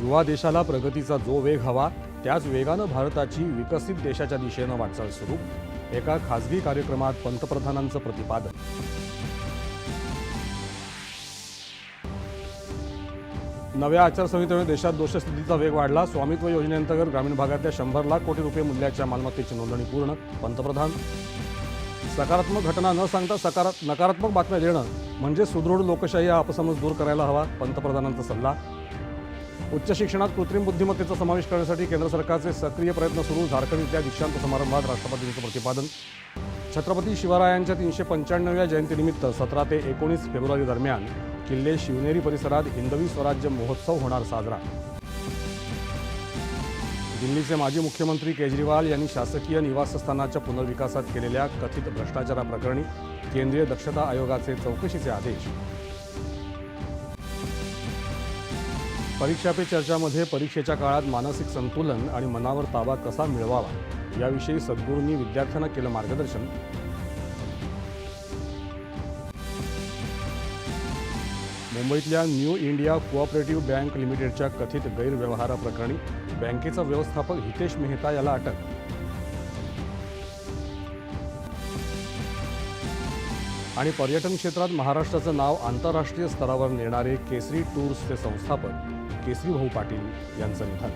युवा देशाला प्रगतीचा जो वेग हवा त्याच वेगानं भारताची विकसित देशाच्या दिशेनं वाटचाल सुरू. एका खासगी कार्यक्रमात पंतप्रधानांचं प्रतिपादन. नव्या आचारसंहितेमुळे देशात दोषस्थितीचा वेग वाढला. स्वामित्व योजनेअंतर्गत ग्रामीण भागातल्या शंभर लाख कोटी रुपये मूल्याच्या मालमत्तेची नोंदणी पूर्ण. पंतप्रधान सकारात्मक घटना न सांगता सकारात नकारात्मक बातम्या देणं म्हणजे सुदृढ लोकशाही हा अपसमज दूर करायला हवा पंतप्रधानांचा सल्ला. उच्च शिक्षणात कृत्रिम बुद्धिमत्तेचा समावेश करण्यासाठी केंद्र सरकारचे सक्रिय प्रयत्न सुरू. झारखंड इथल्या दीक्षांत समारंभात राष्ट्रपतींचं प्रतिपादन. छत्रपती शिवरायांच्या तीनशे पंच्याण्णव्या जयंतीनिमित्त सतरा ते एकोणीस फेब्रुवारी दरम्यान किल्ले शिवनेरी परिसरात हिंदवी स्वराज्य महोत्सव होणार साजरा. दिल्लीचे माजी मुख्यमंत्री केजरीवाल यांनी शासकीय निवासस्थानाच्या पुनर्विकासात केलेल्या कथित भ्रष्टाचाराप्रकरणी केंद्रीय दक्षता आयोगाचे चौकशीचे आदेश. परीक्षा पे चर्चामध्ये परीक्षेच्या काळात मानसिक संतुलन आणि मनावर ताबा कसा मिळवावा याविषयी सद्गुरूंनी विद्यार्थ्यांना केलं मार्गदर्शन. मुंबईतल्या न्यू इंडिया कोऑपरेटिव्ह बँक लिमिटेडच्या कथित गैरव्यवहाराप्रकरणी बँकेचा व्यवस्थापक हितेश मेहता याला अटक. आणि पर्यटन क्षेत्रात महाराष्ट्राचं नाव आंतरराष्ट्रीय स्तरावर नेणारे केसरी टूर्सचे संस्थापक केसरीभाऊ पाटील यांचं निधन.